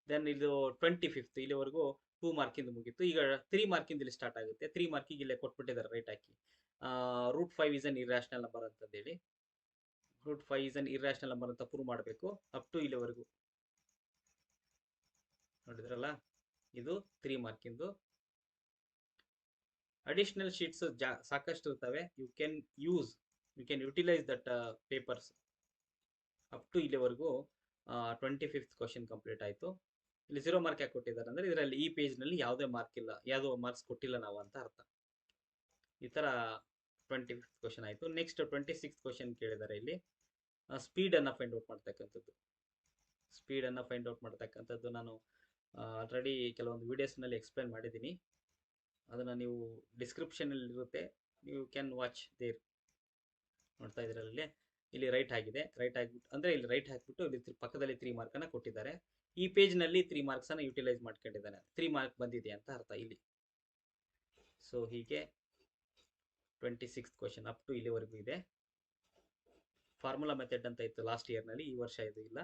ದೆನ್ ಇದು ಟ್ವೆಂಟಿ ಫಿಫ್ತ್ ಇಲ್ಲಿವರೆಗೂ ಟೂ ಮಾರ್ಕಿಂದ ಮುಗೀತು. ಈಗ ತ್ರೀ ಮಾರ್ಕಿಂದ ಇಲ್ಲಿ ಸ್ಟಾರ್ಟ್ ಆಗುತ್ತೆ. ತ್ರೀ ಮಾರ್ಕಿಗೆ ಇಲ್ಲೇ ಕೊಟ್ಬಿಟ್ಟಿದ್ದಾರೆ right hockey. Root five is an irrational number ಅಂತಂದೇಳಿ. Root five is an irrational number ಅಂತ ಪ್ರೂವ್ ಮಾಡಬೇಕು ಅಪ್ ಟು ಇಲ್ಲಿವರೆಗೂ. ನೋಡಿದ್ರಲ್ಲ? ಇದು ತ್ರೀ ಮಾರ್ಕಿಂದು ಅಡಿಷನಲ್ ಶೀಟ್ಸ್ ಜಾ ಸಾಕಷ್ಟು ಇರ್ತವೆ you can use you can utilise that papers up to ಇಲ್ಲಿವರೆಗೂ ಟ್ವೆಂಟಿ ಫಿಫ್ತ್ ಕ್ವಶನ್ ಕಂಪ್ಲೀಟ್ ಆಯಿತು. ಇಲ್ಲಿ ಜೀರೋ ಮಾರ್ಕ್ ಯಾಕೆ ಕೊಟ್ಟಿದ್ದಾರೆ ಅಂದರೆ ಇದರಲ್ಲಿ ಈ ಪೇಜ್ನಲ್ಲಿ ಯಾವುದೇ ಮಾರ್ಕ್ ಇಲ್ಲ, ಯಾವುದೋ ಮಾರ್ಕ್ಸ್ ಕೊಟ್ಟಿಲ್ಲ ನಾವು ಅಂತ ಅರ್ಥ. ಈ ಥರ ಟ್ವೆಂಟಿ ಫಿಫ್ತ್ ಕ್ವಶನ್ ಆಯಿತು. ನೆಕ್ಸ್ಟ್ ಟ್ವೆಂಟಿ ಸಿಕ್ಸ್ ಕ್ವಶನ್ ಕೇಳಿದ್ದಾರೆ ಇಲ್ಲಿ. ಸ್ಪೀಡನ್ನು ಫೈಂಡ್ ಔಟ್ ಮಾಡ್ತಕ್ಕಂಥದ್ದು. ಸ್ಪೀಡನ್ನು ಫೈಂಡ್ ಔಟ್ ಮಾಡ್ತಕ್ಕಂಥದ್ದು ನಾನು ಆಲ್ರೆಡಿ ಕೆಲವೊಂದು ವೀಡಿಯೋಸ್ನಲ್ಲಿ ಎಕ್ಸ್ಪ್ಲೇನ್ ಮಾಡಿದ್ದೀನಿ. ಅದನ್ನು ನೀವು ಡಿಸ್ಕ್ರಿಪ್ಷನಲ್ಲಿ ಇರುತ್ತೆ ನೀವು ಕ್ಯಾನ್ ವಾಚ್ ದೇರ್ ನೋಡ್ತಾ ಇದ್ರಲ್ಲಿ ಇಲ್ಲಿ ರೈಟ್ ಆಗಿದೆ. ರೈಟ್ ಆಗಿಬಿಟ್ಟು ಅಂದರೆ ಇಲ್ಲಿ ರೈಟ್ ಹಾಕ್ಬಿಟ್ಟು ಇಲ್ಲಿ ಪಕ್ಕದಲ್ಲಿ ತ್ರೀ ಮಾರ್ಕನ್ನು ಕೊಟ್ಟಿದ್ದಾರೆ. ಈ ಪೇಜ್ನಲ್ಲಿ ತ್ರೀ ಮಾರ್ಕ್ಸನ್ನು ಯುಟಿಲೈಸ್ ಮಾಡ್ಕೊಂಡಿದ್ದಾರೆ. ತ್ರೀ ಮಾರ್ಕ್ ಬಂದಿದೆ ಅಂತ ಅರ್ಥ ಇಲ್ಲಿ. ಸೊ ಹೀಗೆ twenty six question up to ಇಲ್ಲಿವರೆಗೂ ಇದೆ. ಫಾರ್ಮುಲಾ ಮೆಥಡ್ ಅಂತ ಇತ್ತು ಲಾಸ್ಟ್ ಇಯರ್ನಲ್ಲಿ ಈ ವರ್ಷ ಇದು ಇಲ್ಲ.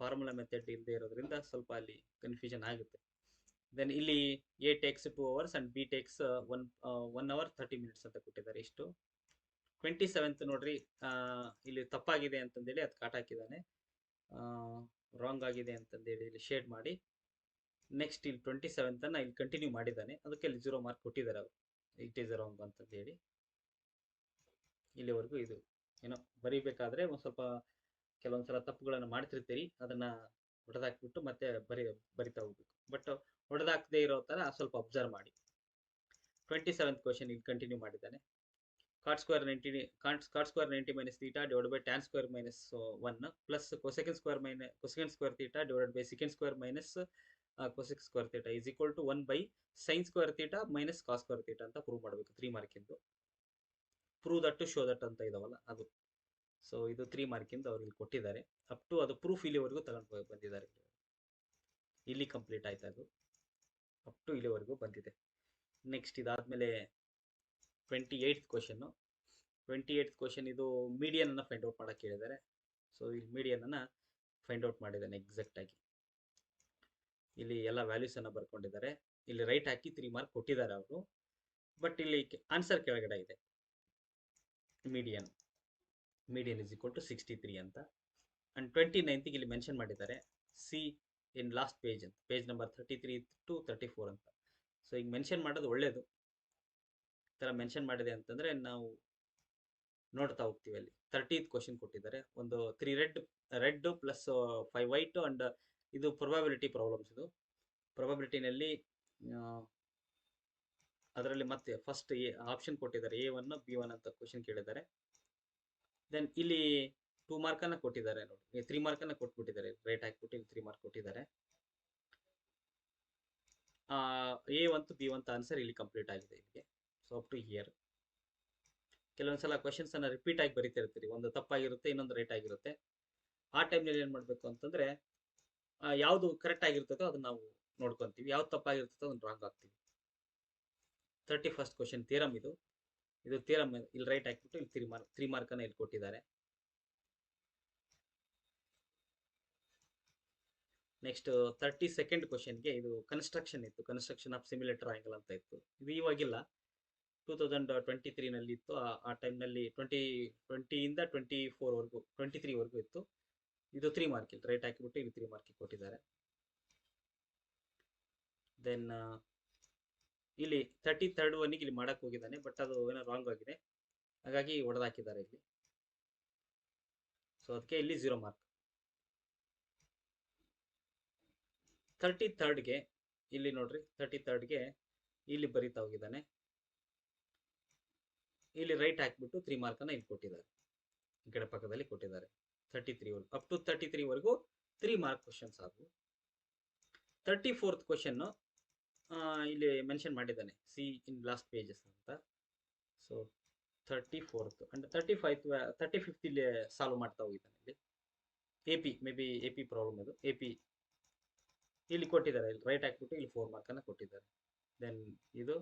ಫಾರ್ಮುಲಾ ಮೆಥಡ್ ಇಲ್ಲದೆ ಇರೋದ್ರಿಂದ ಸ್ವಲ್ಪ ಅಲ್ಲಿ ಕನ್ಫ್ಯೂಷನ್ ಆಗುತ್ತೆ. ದೆನ್ ಇಲ್ಲಿ A takes two hours and B takes one one hour thirty minutes ಅಂತ ಕೊಟ್ಟಿದ್ದಾರೆ ಇಷ್ಟು. ಟ್ವೆಂಟಿ ಸೆವೆಂತ್ ನೋಡ್ರಿ ಇಲ್ಲಿ ತಪ್ಪಾಗಿದೆ ಅಂತಂದೇಳಿ ಅದು ಕಾಟ್ ಹಾಕಿದ್ದಾನೆ. ರಾಂಗ್ ಆಗಿದೆ ಅಂತಂದೇಳಿ ಇಲ್ಲಿ ಶೇಡ್ ಮಾಡಿ. ನೆಕ್ಸ್ಟ್ ಇಲ್ಲಿ ಟ್ವೆಂಟಿ ಸೆವೆಂತನ್ನು ಇಲ್ಲಿ ಕಂಟಿನ್ಯೂ ಮಾಡಿದ್ದಾನೆ. ಅದಕ್ಕೆ ಇಲ್ಲಿ ಜೀರೋ ಮಾರ್ಕ್ ಕೊಟ್ಟಿದ್ದಾರೆ ಅವರು. ಇಟ್ ಈಸ್ ರಾಂಗ್ ಅಂತಂದೇಳಿ. ಇಲ್ಲಿವರೆಗೂ ಇದು ಏನೋ ಬರೀಬೇಕಾದ್ರೆ ಒಂದು ಸ್ವಲ್ಪ ಕೆಲವೊಂದು ಸಲ ತಪ್ಪುಗಳನ್ನು ಮಾಡ್ತಿರ್ತೀರಿ, ಅದನ್ನು ಹೊಡೆದಾಕ್ಬಿಟ್ಟು ಮತ್ತೆ ಬರಿ, ಬರಿತಾ ಹೋಗ್ಬೇಕು. ಬಟ್ ಹೊಡೆದಾಕದೇ ಇರೋ ಥರ ಸ್ವಲ್ಪ ಅಬ್ಸರ್ವ್ ಮಾಡಿ. ಟ್ವೆಂಟಿ ಸೆವೆಂತ್ ಕ್ವಶನ್ ಇಲ್ಲಿ ಕಂಟಿನ್ಯೂ ಮಾಡಿದ್ದಾನೆ. Cot square ninety cot cot square ninety minus theta divide by tan square minus one plus cosecant square minus cosecant square theta divide by secant square minus cosec square theta is equal to one by sine square theta minus cos square theta ಅಂತ prove ಮಾಡಬೇಕು three ಮಾರ್ಕಿಂದು prove that to show that ಅಂತ ಇದಾವಲ್ಲ, ಅದು. So ಇದು three ಮಾರ್ಕಿಂದು ಅವ್ರು ಇಲ್ಲಿ ಕೊಟ್ಟಿದ್ದಾರೆ. Up to ಅದು ಪ್ರೂಫ್ ಇಲ್ಲಿವರೆಗೂ ತಗೊಂಡು ಬಂದಿದ್ದಾರೆ. ಇಲ್ಲಿ ಕಂಪ್ಲೀಟ್ ಆಯ್ತು ಅದು ಅಪ್ ಟು ಇಲ್ಲಿವರೆಗೂ ಬಂದಿದೆ. ನೆಕ್ಸ್ಟ್ ಇದಾದಮೇಲೆ twenty eight question twenty eight question ಇದು ಮೀಡಿಯನನ್ನು ಫೈಂಡ್ ಔಟ್ ಮಾಡೋಕ್ಕೆ ಹೇಳಿದ್ದಾರೆ ಸೊ ಇಲ್ಲಿ ಮೀಡಿಯನನ್ನು ಫೈಂಡ್ ಔಟ್ ಮಾಡಿದ್ದಾನೆ ಎಕ್ಸಾಕ್ಟಾಗಿ ಇಲ್ಲಿ ಎಲ್ಲ ವ್ಯಾಲ್ಯೂಸನ್ನು ಬರ್ಕೊಂಡಿದ್ದಾರೆ. ಇಲ್ಲಿ ರೈಟ್ ಹಾಕಿ ತ್ರೀ ಮಾರ್ಕ್ ಕೊಟ್ಟಿದ್ದಾರೆ ಅವರು. ಬಟ್ ಇಲ್ಲಿ ಆನ್ಸರ್ ಕೆಳಗಡೆ ಇದೆ. Median median is equal to sixty three ಅಂತ. ಆ್ಯಂಡ್ ಟ್ವೆಂಟಿ ನೈನ್ತಿಗೆ ಇಲ್ಲಿ ಮೆನ್ಷನ್ ಮಾಡಿದ್ದಾರೆ. ಸಿ ಇನ್ ಲಾಸ್ಟ್ ಪೇಜ್ ಅಂತ. Page number thirty three to thirty four ಅಂತ. ಸೊ ಈಗ ಮೆನ್ಷನ್ ಮಾಡೋದು ಒಳ್ಳೆಯದು ಥರ ಮೆನ್ಷನ್ ಮಾಡಿದೆ ಅಂತಂದರೆ ನಾವು ನೋಡ್ತಾ ಹೋಗ್ತೀವಿ ಅಲ್ಲಿ. ತರ್ಟೀತ್ ಕ್ವಶನ್ ಕೊಟ್ಟಿದ್ದಾರೆ. ಒಂದು three red red plus five white and ಇದು ಪ್ರೊಬಾಬಿಲಿಟಿ ಪ್ರಾಬ್ಲಮ್ಸ್ ಇದು. ಪ್ರೊಬಾಬಿಲಿಟಿನಲ್ಲಿ ಅದರಲ್ಲಿ ಮತ್ತೆ ಫಸ್ಟ್ ಎ, ಆಪ್ಷನ್ ಕೊಟ್ಟಿದ್ದಾರೆ ಎ ಒನ್, ಬಿ ಒನ್ ಅಂತ ಕ್ವಶನ್ ಕೇಳಿದ್ದಾರೆ. ದೆನ್ ಇಲ್ಲಿ ಟೂ ಮಾರ್ಕನ್ನು ಕೊಟ್ಟಿದ್ದಾರೆ ನೋಡಿ. ತ್ರೀ ಮಾರ್ಕನ್ನು ಕೊಟ್ಬಿಟ್ಟಿದ್ದಾರೆ. ರೈಟ್ ಹಾಕ್ಬಿಟ್ಟು ಇಲ್ಲಿ ತ್ರೀ ಮಾರ್ಕ್ ಕೊಟ್ಟಿದ್ದಾರೆ. A one B one answer ಇಲ್ಲಿ ಕಂಪ್ಲೀಟ್ ಆಗಿದೆ ಇಲ್ಲಿಗೆ. ಸೊ ಅಪ್ ಟು ಹಿಯರ್ ಕೆಲವೊಂದು ಸಲ ಅನ್ನ ರಿಪೀಟ್ ಆಗಿ ಬರಿತಿರ್ತೀರಿ. ಒಂದು ತಪ್ಪಾಗಿರುತ್ತೆ, ಇನ್ನೊಂದು ರೈಟ್ ಆಗಿರುತ್ತೆ. ಆ ಟೈಮ್ನಲ್ಲಿ ಏನು ಮಾಡಬೇಕು ಅಂತಂದ್ರೆ ಯಾವುದು ಕರೆಕ್ಟ್ ಆಗಿರ್ತದೋ ಅದನ್ನ ನಾವು ನೋಡ್ಕೊಂತೀವಿ. ಯಾವ್ದು ತಪ್ಪಾಗಿರ್ತದೋ ಅದನ್ನ ರಾಂಗ್ ಆಗ್ತೀವಿ ತರ್ಟಿ ಫಸ್ಟ್ ಕ್ವಶನ್ ಥಿಯರಮ್ ಇದು. ಇದು ಥಿಯರಮ್ ಇಲ್ಲಿ ರೈಟ್ ಹಾಕ್ಬಿಟ್ಟು ಇಲ್ಲಿ ತ್ರೀ ಮಾರ್ಕ್ ತ್ರೀ ಮಾರ್ಕನ್ನು ಇಲ್ಲಿ ಕೊಟ್ಟಿದ್ದಾರೆ. ನೆಕ್ಸ್ಟ್ ತರ್ಟಿ ಸೆಕೆಂಡ್ ಕ್ವಶನ್ಗೆ ಇದು ಕನ್ಸ್ಟ್ರಕ್ಷನ್ ಇತ್ತು. ಕನ್ಸ್ಟ್ರಕ್ಷನ್ ಆಫ್ ಸಿಮ್ಯುಲೇಟರ್ ಆ್ಯಂಗಲ್ ಅಂತ ಇತ್ತು. ಇದು ಇವಾಗಿಲ್ಲ. ಟೂ ತೌಸಂಡ್ ಟ್ವೆಂಟಿ ತ್ರೀನಲ್ಲಿ ಇತ್ತು ಆ- ಟೈಮ್ನಲ್ಲಿ ಟ್ವೆಂಟಿ ಟ್ವೆಂಟಿಯಿಂದ ಟ್ವೆಂಟಿ ಫೋರ್ವರೆಗೂ ಟ್ವೆಂಟಿ ತ್ರೀವರೆಗೂ ಇತ್ತು. ಇದು ತ್ರೀ ಮಾರ್ಕ್ ಇಲ್ಲಿ ರೈಟ್ ಹಾಕಿಬಿಟ್ಟು ಇದು ತ್ರೀ ಮಾರ್ಕಿಗೆ ಕೊಟ್ಟಿದ್ದಾರೆ. ದೆನ್ ಇಲ್ಲಿ ತರ್ಟಿ ತರ್ಡ್ ಒನ್ನಿಗೆ ಇಲ್ಲಿ ಮಾಡಕ್ಕೆ ಹೋಗಿದ್ದಾನೆ ಬಟ್ ಅದು ಏನೋ ರಾಂಗ್ ಆಗಿದೆ. ಹಾಗಾಗಿ ಹೊಡೆದಾಕಿದ್ದಾರೆ ಇಲ್ಲಿ. ಸೊ ಅದಕ್ಕೆ ಇಲ್ಲಿ ಝೀರೋ ಮಾರ್ಕ್ ತರ್ಟಿ ತರ್ಡ್ಗೆ ಇಲ್ಲಿ ನೋಡ್ರಿ ತರ್ಟಿ ತರ್ಡ್ಗೆ ಇಲ್ಲಿ ಬರೀತಾ ಹೋಗಿದ್ದಾನೆ. ಇಲ್ಲಿ ರೈಟ್ ಹಾಕ್ಬಿಟ್ಟು ತ್ರೀ ಮಾರ್ಕನ್ನು ಇಲ್ಲಿ ಕೊಟ್ಟಿದ್ದಾರೆ. ಈ ಕಡೆ ಪಕ್ಕದಲ್ಲಿ ಕೊಟ್ಟಿದ್ದಾರೆ. ತರ್ಟಿ ತ್ರೀವರೆಗೂ ಅಪ್ ಟು ತರ್ಟಿ ತ್ರೀವರೆಗೂ ತ್ರೀ ಮಾರ್ಕ್ ಕ್ವಶನ್ಸ್ ಆದವು. ತರ್ಟಿ ಫೋರ್ತ್ ಕ್ವಶನ್ನು ಇಲ್ಲಿ ಮೆನ್ಷನ್ ಮಾಡಿದ್ದಾನೆ ಸಿ ಇನ್ ಲಾಸ್ಟ್ ಪೇಜಸ್ ಅಂತ. So thirty fourth and thirty five thirty fifth ಇಲ್ಲಿ ಸಾಲ್ವ್ ಮಾಡ್ತಾ ಹೋಗಿದ್ದಾನೆ ಇಲ್ಲಿ. A P maybe A P problem ಇದು ಎ ಪಿ ಇಲ್ಲಿ ಕೊಟ್ಟಿದ್ದಾರೆ, ಇಲ್ಲಿ ರೈಟ್ ಹಾಕ್ಬಿಟ್ಟು ಇಲ್ಲಿ ಫೋರ್ ಮಾರ್ಕನ್ನು ಕೊಟ್ಟಿದ್ದಾರೆ. ದೆನ್ ಇದು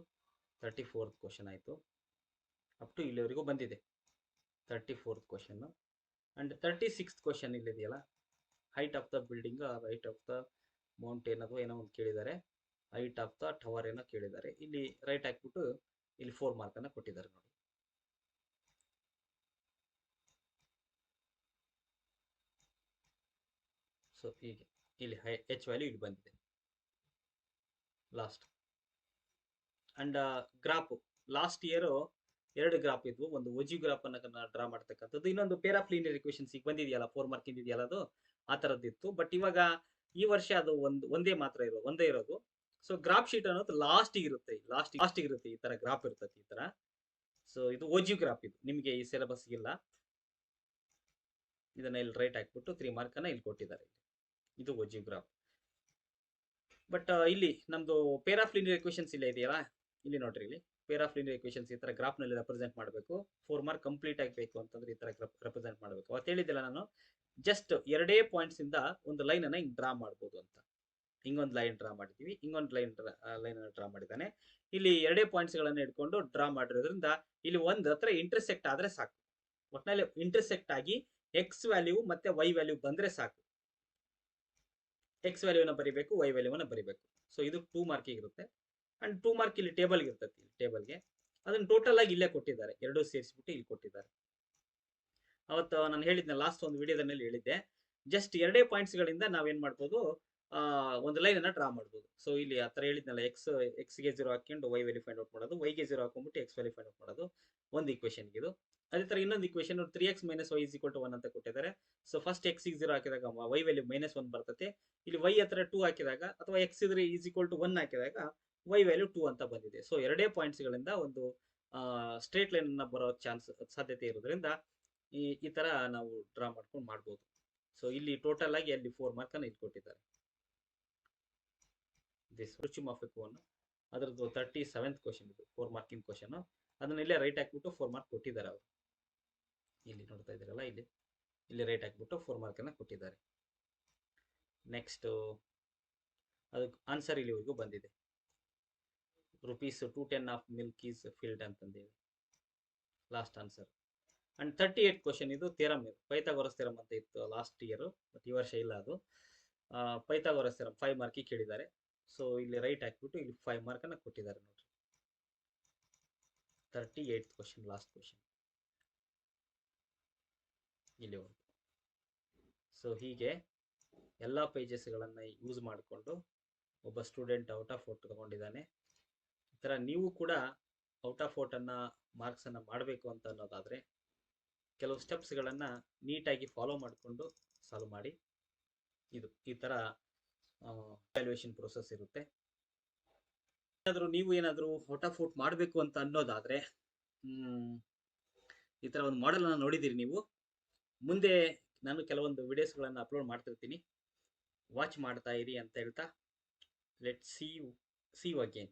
ತರ್ಟಿ ಫೋರ್ತ್ ಕ್ವಶನ್ ಆಯಿತು. ಅಪ್ ಟು ಇಲ್ಲಿವರೆಗೂ ಬಂದಿದೆ. Thirty fourth question and thirty sixth question ಇಲ್ಲಿದೆಯಲ್ಲ? Height of the building height of the mountain ಅಥವಾ ಏನೋ ಒಂದು ಕೇಳಿದ್ದಾರೆ. ಹೈಟ್ ಆಫ್ ದ ಟವರ್ ಏನೋ ಕೇಳಿದ್ದಾರೆ. ಇಲ್ಲಿ ರೈಟ್ ಹಾಕ್ಬಿಟ್ಟು ಇಲ್ಲಿ ಫೋರ್ ಮಾರ್ಕನ್ನು ಕೊಟ್ಟಿದ್ದಾರೆ ನೋಡಿ. ಸೊ ಹೀಗೆ. ಇಲ್ಲಿ ಹೈ ಎಚ್ ವ್ಯಾಲ್ಯೂ ಇಲ್ಲಿ ಬಂದಿದೆ. Last and graph last year ಎರಡು ಗ್ರಾಫ್ ಇದ್ವು. ಒಂದು ಒಜಿ ಗ್ರಾಫ್ ಅನ್ನ ಡ್ರಾ ಮಾಡ್ತಕ್ಕಂಥದ್ದು. ಇನ್ನೊಂದು ಪೇರಾಫ್ಲೀನಿಯರ್ ಇಕ್ವೇಶನ್ಸ್ ಈಗ ಬಂದಿದೆಯಲ್ಲ ಫೋರ್ ಮಾರ್ಕ್ ಇದೆಯಲ್ಲ ಅದು, ಆ ಥರದ್ದಿತ್ತು ಬಟ್ ಇವಾಗ ಈ ವರ್ಷ ಅದು ಒಂದು, ಒಂದೇ ಮಾತ್ರ ಇರೋ, ಒಂದೇ ಇರೋದು. ಸೊ ಗ್ರಾಫ್ ಶೀಟ್ ಅನ್ನೋದು ಲಾಸ್ಟ್ ಇರುತ್ತೆ. ಲಾಸ್ಟ್ ಲಾಸ್ಟ್ ಇರುತ್ತೆ ಈ ತರ ಗ್ರಾಫ್ ಇರ್ತದೆ ಈ ತರ. ಸೊ ಇದು ಓಜಿ ಗ್ರಾಫ್ ಇದು. ನಿಮಗೆ ಈ ಸಿಲೆಬಸ್ ಇಲ್ಲ ಇದನ್ನ ಇಲ್ಲಿ ರೈಟ್ ಹಾಕ್ಬಿಟ್ಟು ತ್ರೀ ಮಾರ್ಕ್ ಅನ್ನ ಇಲ್ಲಿ ಕೊಟ್ಟಿದ್ದಾರೆ ಇದು ಓಜಿ ಗ್ರಾಫ್ ಬಟ್ ಇಲ್ಲಿ ನಮ್ದು ಪೇರಾಫ್ಲಿನಿಯರ್ ಇಕ್ವೇಶನ್ಸ್ ಇಲ್ಲ ಇದೆಯಲ್ಲ? ಇಲ್ಲಿ ನೋಡ್ರಿ ಇಲ್ಲಿ. ಪೇರಾಫ್ಲಿನಿಯರ್ ಇಕ್ವೇಶನ್ಸ್ ಈ ತರ ಗ್ರಾಫ್ನಲ್ಲಿ ರೆಪ್ರೆಸೆಂಟ್ ಮಾಡಬೇಕು. ಫೋರ್ ಮಾರ್ಕ್ ಕಂಪ್ಲೀಟ್ ಆಗಬೇಕು ಅಂತಂದ್ರೆ ಈ ತರ ರೆಪ್ರೆಸೆಂಟ್ ಮಾಡಬೇಕು. ಅವತ್ತು ಹೇಳಿದ್ದಿಲ್ಲ ನಾನು ಜಸ್ಟ್ ಎರಡೇ ಪಾಯಿಂಟ್ಸ್ ಇಂದ ಒಂದು ಲೈನ್ ಅನ್ನ ಹಿಂಗ್ ಡ್ರಾ ಮಾಡ್ಬೋದು ಅಂತ. ಹಿಂಗೊಂದು ಲೈನ್ ಡ್ರಾ ಮಾಡಿದೀವಿ ಹಿಂಗೊಂದು ಲೈನ್ ಲೈನ್ ಅನ್ನು ಡ್ರಾ ಮಾಡಿದ್ದಾನೆ. ಇಲ್ಲಿ ಎರಡೇ ಪಾಯಿಂಟ್ಸ್ ಗಳನ್ನ ಇಟ್ಕೊಂಡು ಡ್ರಾ ಮಾಡಿರೋದ್ರಿಂದ ಇಲ್ಲಿ ಒಂದ್ ಹತ್ರ ಇಂಟರ್ಸೆಕ್ಟ್ ಆದ್ರೆ ಸಾಕು. ಒಟ್ನಲ್ಲಿ ಇಂಟರ್ಸೆಕ್ಟ್ ಆಗಿ ಎಕ್ಸ್ ವ್ಯಾಲ್ಯೂ ಮತ್ತೆ ವೈ ವ್ಯಾಲ್ಯೂ ಬಂದ್ರೆ ಸಾಕು. ಎಕ್ಸ್ ವ್ಯಾಲ್ಯೂನ ಬರಿಬೇಕು ವೈ ವ್ಯಾಲ್ಯೂನ ಬರಿಬೇಕು. ಸೊ ಇದು ಟೂ ಮಾರ್ಕಿಗೆ ಇರುತ್ತೆ. ಅಂಡ್ ಟೂ ಮಾರ್ಕ್ ಇಲ್ಲಿ ಟೇಬಲ್ಗೆ ಇರ್ತೈತಿ ಟೇಬಲ್ಗೆ ಅದನ್ನ ಟೋಟಲ್ ಆಗಿ ಇಲ್ಲೇ ಕೊಟ್ಟಿದ್ದಾರೆ. ಎರಡೂ ಸೇರಿಸ್ಬಿಟ್ಟು ಇಲ್ಲಿ ಕೊಟ್ಟಿದ್ದಾರೆ. ಅವತ್ತು ನಾನು ಹೇಳಿದ್ನ ಲಾಸ್ಟ್ ಒಂದು ವಿಡಿಯೋದಲ್ಲಿ ಹೇಳಿದ್ದೆ. ಜಸ್ಟ್ ಎರಡೇ ಪಾಯಿಂಟ್ಸ್ ಗಳಿಂದ ನಾವೇನ್ ಮಾಡ್ಬೋದು ಒಂದು ಲೈನ್ ಅನ್ನ ಡ್ರಾ ಮಾಡ್ಬೋದು. ಸೊ ಇಲ್ಲಿ ಆ ಥರ ಹೇಳಿದ್ನಲ್ಲ ಎಕ್ಸ್ ಎಕ್ಸ್ಗೆ ಜೀರೋ ಹಾಕೊಂಡು ವೈ ವ್ಯಾಲ್ಯೂ ಫೈಂಡ್ ಔಟ್ ಮಾಡೋದು ವೈ ಗೆ ಜೀರೋ ಹಾಕೊಂಡ್ಬಿಟ್ಟು ಎಕ್ಸ್ ವ್ಯಾಲ್ಯೂ ಫೈಂಡ್ ಔಟ್ ಮಾಡೋದು ಒಂದು ಇಕ್ವೇಶನ್ ಇದು. ಅದೇ ತರ ಇನ್ನೊಂದು equation three X minus Y is equal to one ಅಂತ ಕೊಟ್ಟಿದ್ದಾರೆ. ಸೊ ಫಸ್ಟ್ ಎಕ್ಸ್ ಜೀರೋ ಹಾಕಿದಾಗ ವೈ ವ್ಯಾಲ್ಯೂ ಮೈನಸ್ ಒನ್ ಬರ್ತದೆ. ಇಲ್ಲಿ ವೈ ಹತ್ರ ಟೂ ಹಾಕಿದಾಗ ಅಥವಾ ಎಕ್ಸ್ ಇದ್ರೆ ಈಸ್ ಈಕ್ವಲ್ ಟು ಒನ್ ಹಾಕಿದಾಗ ವೈ ವ್ಯಾಲ್ಯೂ ಟೂ ಅಂತ ಬಂದಿದೆ. ಸೊ ಎರಡೇ ಪಾಯಿಂಟ್ಸ್ ಗಳಿಂದ ಒಂದು ಸ್ಟ್ರೇಟ್ ಲೈನ್ ಅನ್ನ ಬರೋ ಚಾನ್ಸ್ ಸಾಧ್ಯತೆ ಇರೋದ್ರಿಂದ ಈ ಈ ತರ ನಾವು ಡ್ರಾ ಮಾಡ್ಕೊಂಡು ಮಾಡ್ಬೋದು. ಸೊ ಇಲ್ಲಿ ಟೋಟಲ್ ಆಗಿ ಅಲ್ಲಿ ಫೋರ್ ಮಾರ್ಕ್ ಅನ್ನ ಇಟ್ಕೊಟ್ಟಿದ್ದಾರೆ. ಕೋನ್ ಅದರದ್ದು ತರ್ಟಿ ಸೆವೆಂತ್ ಕ್ವಶನ್ ಇದು ಫೋರ್ ಮಾರ್ಕಿಂಗ್ ಕ್ವಶನ್ ಅದನ್ನ ಇಲ್ಲೇ ರೈಟ್ ಹಾಕ್ಬಿಟ್ಟು ಫೋರ್ ಮಾರ್ಕ್ ಕೊಟ್ಟಿದ್ದಾರೆ ಅವರು. ಇಲ್ಲಿ ನೋಡ್ತಾ ಇದ್ದೀರಲ್ಲ, ಇಲ್ಲಿ. ಇಲ್ಲಿ ರೈಟ್ ಹಾಕ್ಬಿಟ್ಟು ಫೋರ್ ಮಾರ್ಕ್ ಅನ್ನ ಕೊಟ್ಟಿದ್ದಾರೆ. ನೆಕ್ಸ್ಟ್ ಅದಕ್ಕೆ ಆನ್ಸರ್ ಇಲ್ಲಿವರೆಗೂ ಬಂದಿದೆ. Rupees two ten of milk is field ಅಂತಂದೇಳಿ. Last answer and thirty eight question ಇದು ಥೇರಮ್ ಇದು. ಪೈಥಾಗೋರಸ್ ಥೇರಮ್ ಅಂತ ಇತ್ತು ಲಾಸ್ಟ್ ಇಯರ್ ಬಟ್ ಈ ವರ್ಷ ಇಲ್ಲ ಅದು. ಪೈಥಾಗೋರಸ್ ಥೇರಮ್ ಫೈವ್ ಮಾರ್ಕಿಗೆ ಕೇಳಿದ್ದಾರೆ. ಸೊ ಇಲ್ಲಿ ರೈಟ್ ಹಾಕ್ಬಿಟ್ಟು ಇಲ್ಲಿ ಫೈವ್ ಮಾರ್ಕ್ ಅನ್ನ ಕೊಟ್ಟಿದ್ದಾರೆ ನೋಡ್ರಿ. Thirty eight question last question ಇಲ್ಲಿವರೆಗೂ ಸೊ ಹೀಗೆ ಎಲ್ಲ ಪೇಜಸ್ಗಳನ್ನು ಯೂಸ್ ಮಾಡಿಕೊಂಡು ಒಬ್ಬ ಸ್ಟೂಡೆಂಟ್ ಔಟ್ ಆಫ್ ಔಟ್ ತಗೊಂಡಿದ್ದಾನೆ. ಥರ ನೀವು ಕೂಡ ಔಟ್ ಆಫ್ ಔಟನ್ನು ಮಾರ್ಕ್ಸನ್ನು ಮಾಡಬೇಕು ಅಂತ ಅನ್ನೋದಾದರೆ ಕೆಲವು ಸ್ಟೆಪ್ಸ್ಗಳನ್ನು ನೀಟಾಗಿ ಫಾಲೋ ಮಾಡಿಕೊಂಡು ಸಾಲ್ವ್ ಮಾಡಿ. ಇದು ಈ ಥರ ವ್ಯಾಲ್ಯೂಯೇಷನ್ ಪ್ರೊಸೆಸ್ ಇರುತ್ತೆ. ಏನಾದರೂ ನೀವು ಏನಾದರೂ ಔಟ್ ಆಫ್ ಔಟ್ ಮಾಡಬೇಕು ಅಂತ ಅನ್ನೋದಾದರೆ ಈ ಥರ ಒಂದು ಮಾಡೆಲನ್ನು ನೋಡಿದ್ದೀರಿ ನೀವು. ಮುಂದೆ ನಾನು ಕೆಲವೊಂದು ವಿಡಿಯೋಸ್ಗಳನ್ನು ಅಪ್ಲೋಡ್ ಮಾಡ್ತಿರ್ತೀನಿ. ವಾಚ್ ಮಾಡ್ತಾ ಇರಿ ಅಂತ ಹೇಳ್ತಾ ಲೆಟ್ ಸಿ ಸಿ ಅಗೇನ್